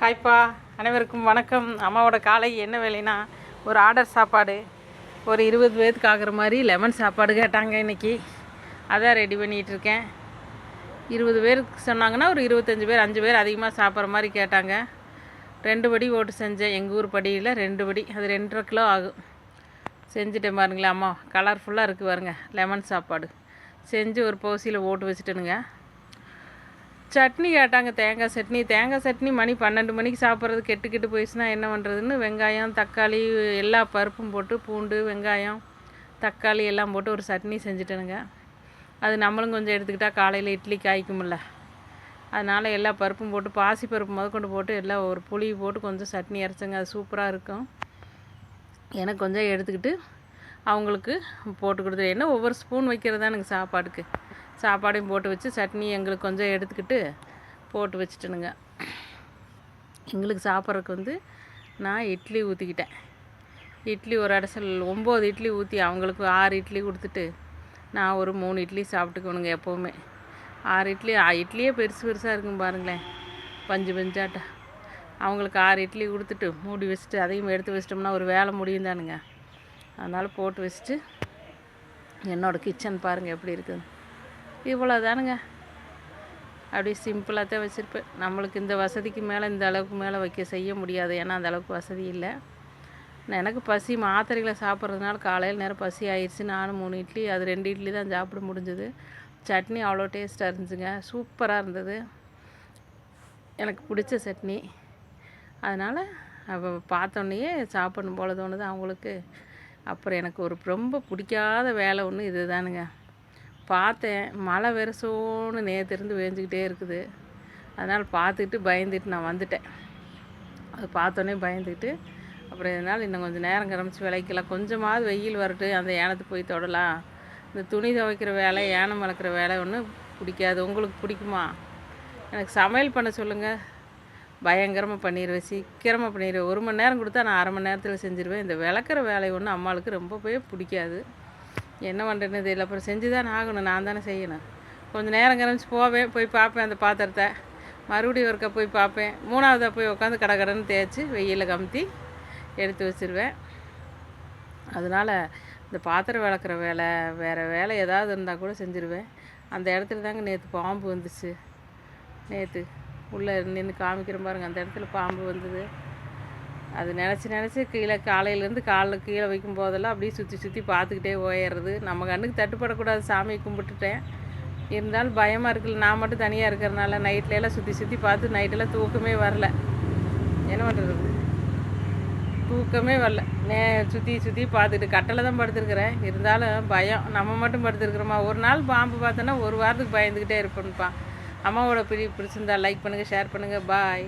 ஹாய்ப்பா அனைவருக்கும் வணக்கம். அம்மாவோட காலை என்ன வேலைனா ஒரு ஆர்டர் சாப்பாடு. ஒரு இருபது பேருக்கு ஆகிற மாதிரி லெமன் சாப்பாடு கேட்டாங்க இன்றைக்கி அதான் ரெடி பண்ணிகிட்டு இருக்கேன். இருபது பேருக்கு சொன்னாங்கன்னா ஒரு இருபத்தஞ்சி பேர் அஞ்சு பேர் அதிகமாக சாப்பிட்ற மாதிரி கேட்டாங்க. ரெண்டு படி ஓட்டு செஞ்சேன். எங்கள் ஊர் படியில் ரெண்டு படி. அது ரெண்டரை கிலோ ஆகும். செஞ்சுட்டேன் பாருங்களேன் அம்மா. கலர்ஃபுல்லாக இருக்குது பாருங்க லெமன் சாப்பாடு. செஞ்சு ஒரு பவுசியில் ஓட்டு வச்சுட்டேனுங்க. சட்னி கேட்டாங்க தேங்காய் சட்னி. தேங்காய் சட்னி மணி பன்னெண்டு மணிக்கு சாப்பிட்றது கெட்டு கெட்டு போயிடுச்சுன்னா என்ன பண்ணுறதுன்னு வெங்காயம் தக்காளி எல்லா பருப்பும் போட்டு பூண்டு வெங்காயம் தக்காளி எல்லாம் போட்டு ஒரு சட்னி செஞ்சுட்டேனுங்க. அது நம்மளும் கொஞ்சம் எடுத்துக்கிட்டால் காலையில் இட்லி காய்க்கும்ல. அதனால் எல்லா பருப்பும் போட்டு பாசி பருப்பு முதற்கொண்டு போட்டு எல்லாம் ஒரு புளி போட்டு கொஞ்சம் சட்னி அரைச்சங்க. அது சூப்பராக இருக்கும். எனக்கு கொஞ்சம் எடுத்துக்கிட்டு அவங்களுக்கு போட்டு கொடுத்துரு என்ன ஒவ்வொரு ஸ்பூன் வைக்கிறது எனக்கு சாப்பாடுக்கு சாப்பாடையும் போட்டு வச்சு சட்னி எங்களுக்கு கொஞ்சம் எடுத்துக்கிட்டு போட்டு வச்சுட்டனுங்க. எங்களுக்கு சாப்பிட்றதுக்கு வந்து நான் இட்லி ஊற்றிக்கிட்டேன் இட்லி ஒரு அடைசல் ஒம்பது இட்லி ஊற்றி அவங்களுக்கு ஆறு இட்லி கொடுத்துட்டு நான் ஒரு மூணு இட்லி சாப்பிட்டுக்கணுங்க எப்போவுமே. ஆறு இட்லி ஆ, இட்லியே பெருசு பெருசாக இருக்கும் பாருங்களேன். பஞ்சு பஞ்சாட்டா. அவங்களுக்கு ஆறு இட்லி கொடுத்துட்டு மூடி வச்சுட்டு அதையும் எடுத்து வச்சிட்டோம்னா ஒரு வேலை முடியும் தானுங்க. அதனால் போட்டு வச்சுட்டு என்னோடய கிச்சன் பாருங்கள் எப்படி இருக்குது இவ்வளோ தானுங்க அப்படியே சிம்பிளாக தான் வச்சுருப்பேன். நம்மளுக்கு இந்த வசதிக்கு மேலே இந்த அளவுக்கு மேலே வைக்க செய்ய முடியாது. ஏன்னா அந்த அளவுக்கு வசதி இல்லை. நான் எனக்கு பசி மாத்திரைகளை சாப்பிட்றதுனால காலையில் நேரம் பசி ஆயிடுச்சு நானும் மூணு இட்லி அது ரெண்டு இட்லி தான் சாப்பிட முடிஞ்சது. சட்னி அவ்வளோ டேஸ்ட்டாக இருந்துச்சுங்க. சூப்பராக இருந்தது. எனக்கு பிடிச்ச சட்னி. அதனால் அப்போ பார்த்தோன்னையே சாப்பிடணும் போல தோணுது அவங்களுக்கு. அப்புறம் எனக்கு ஒரு ரொம்ப பிடிக்காத வேலை ஒன்று இது தானுங்க பார்த்தேன். மழை வேறு நேற்று இருந்து வேஞ்சிக்கிட்டே இருக்குது. அதனால் பார்த்துக்கிட்டு பயந்துட்டு நான் வந்துட்டேன். அது பார்த்தோன்னே பயந்துக்கிட்டு அப்புறம் இதனால் இன்னும் கொஞ்சம் நேரம் கிளம்பிச்சு விளைக்கலாம் கொஞ்சமாவது வெயில் வரட்டு அந்த ஏனத்துக்கு போய் தொடலாம். இந்த துணி துவைக்கிற வேலை ஏனம் வளர்க்குற வேலை ஒன்றும் பிடிக்காது. உங்களுக்கு பிடிக்குமா? எனக்கு சமையல் பண்ண சொல்லுங்கள் பயங்கரமாக பண்ணிடுவேன் சீக்கிரமாக பண்ணிடுவேன் ஒரு மணி நேரம் கொடுத்தா நான் அரை மணி நேரத்தில் செஞ்சுருவேன். இந்த விளக்குற வேலை ஒன்று அம்மாளுக்கு ரொம்பவே பிடிக்காது. என்ன பண்ணுறேன்னு தெரியல. அப்புறம் செஞ்சு தானே ஆகணும். நான் தானே செய்யணும். கொஞ்சம் நேரம் கிளம்பிச்சு போவேன். போய் பார்ப்பேன் அந்த பாத்திரத்தை. மறுபடியும் ஒருக்கா போய் பார்ப்பேன். மூணாவதாக போய் உட்காந்து கடை கடைன்னு தேய்ச்சி வெயிலில் கமுத்தி எடுத்து வச்சுருவேன். அதனால் இந்த பாத்திரம் விளக்குற வேலை வேறு வேலை ஏதாவது இருந்தால் கூட செஞ்சுருவேன். அந்த இடத்துல தாங்க நேற்று பாம்பு வந்துச்சு. நேற்று உள்ளே நின்று காமிக்கிற பாருங்கள் அந்த இடத்துல பாம்பு வந்தது. அது நினச்சி நினச்சி கீழே காலையிலேருந்து காலில் கீழே வைக்கும் போதெல்லாம் அப்படியே சுற்றி சுற்றி பார்த்துக்கிட்டே ஓயிடுறது நம்ம கண்ணுக்கு தட்டுப்படக்கூடாது சாமியை கும்பிட்டுட்டேன். இருந்தாலும் பயமாக இருக்குல்ல நான் மட்டும் தனியாக இருக்கிறனால நைட்லையெல்லாம் சுற்றி சுற்றி பார்த்து நைட்டெல்லாம் தூக்கமே வரல. என்ன பண்ணுறது தூக்கமே வரல. நே சுற்றி சுற்றி பார்த்துட்டு கட்டளை தான் படுத்துருக்குறேன். இருந்தாலும் பயம். நம்ம மட்டும் படுத்துருக்குறோமா? ஒரு நாள் பாம்பு பார்த்தோன்னா ஒரு வாரத்துக்கு பயந்துக்கிட்டே இருப்பேன்ப்பா அம்மாவோட பிடி பிடிச்சிருந்தா லைக் பண்ணுங்கள் ஷேர் பண்ணுங்கள் பாய்